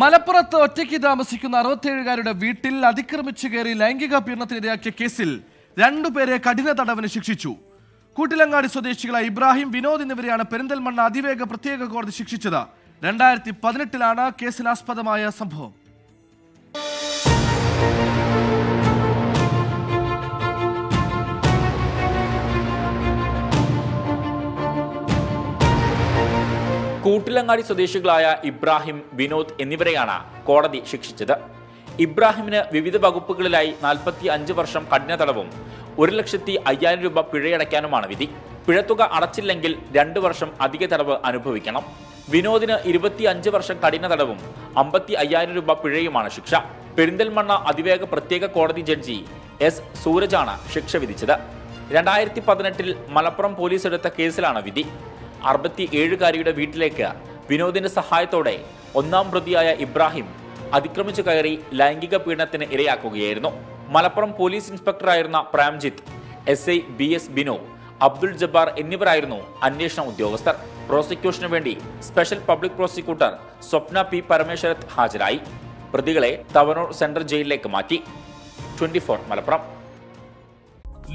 മലപ്പുറത്ത് ഒറ്റയ്ക്ക് താമസിക്കുന്ന അറുപത്തിയേഴുകാരുടെ വീട്ടിൽ അതിക്രമിച്ചു കയറി ലൈംഗിക പീഡനത്തിനിരയാക്കിയ കേസിൽ രണ്ടുപേരെ കഠിന തടവിന് ശിക്ഷിച്ചു. കൂട്ടിലങ്ങാടി സ്വദേശികളായ ഇബ്രാഹിം വിനോദ് എന്നിവരെയാണ് പെരിന്തൽമണ്ണ അതിവേഗ പ്രത്യേക കോടതി ശിക്ഷിച്ചത്. രണ്ടായിരത്തി പതിനെട്ടിലാണ് കേസിനാസ്പദമായ സംഭവം. കൂട്ടിലങ്ങാടി സ്വദേശികളായ ഇബ്രാഹിം വിനോദ് എന്നിവരെയാണ് കോടതി ശിക്ഷിച്ചത്. ഇബ്രാഹിമിന് വിവിധ വകുപ്പുകളിലായി നാൽപ്പത്തി അഞ്ച് വർഷം കഠിന തടവും ഒരു ലക്ഷത്തി അയ്യായിരം രൂപ പിഴയടയ്ക്കാനുമാണ് വിധി. പിഴത്തുക അടച്ചില്ലെങ്കിൽ രണ്ടു വർഷം അധിക തടവ് അനുഭവിക്കണം. വിനോദിന് ഇരുപത്തി അഞ്ച് വർഷം കഠിന തടവും അമ്പത്തി അയ്യായിരം രൂപ പിഴയുമാണ് ശിക്ഷ. പെരിന്തൽമണ്ണ അതിവേഗ പ്രത്യേക കോടതി ജഡ്ജി എസ്. സൂരജാണ് ശിക്ഷ വിധിച്ചത്. രണ്ടായിരത്തി പതിനെട്ടിൽ മലപ്പുറം പോലീസ് എടുത്ത കേസിലാണ് വിധി. അറുപത്തി ഏഴുകാരിയുടെ വീട്ടിലേക്ക് വിനോദിന്റെ സഹായത്തോടെ ഒന്നാം പ്രതിയായ ഇബ്രാഹിം അതിക്രമിച്ചു കയറി ലൈംഗിക പീഡനത്തിന് ഇരയാക്കുകയായിരുന്നു. Malappuram police ഇൻസ്പെക്ടറായിരുന്ന Premjith S I B S Bino Abdul Jabbar എന്നിവരായിരുന്നു അന്വേഷണ ഉദ്യോഗസ്ഥർ. പ്രോസിക്യൂഷനു വേണ്ടി special public prosecutor Swapna P Parameswarath ഹാജരായി. പ്രതികളെ തവനൂർ സെൻട്രൽ ജയിലിലേക്ക് മാറ്റി. ട്വന്റി മലപ്പുറം.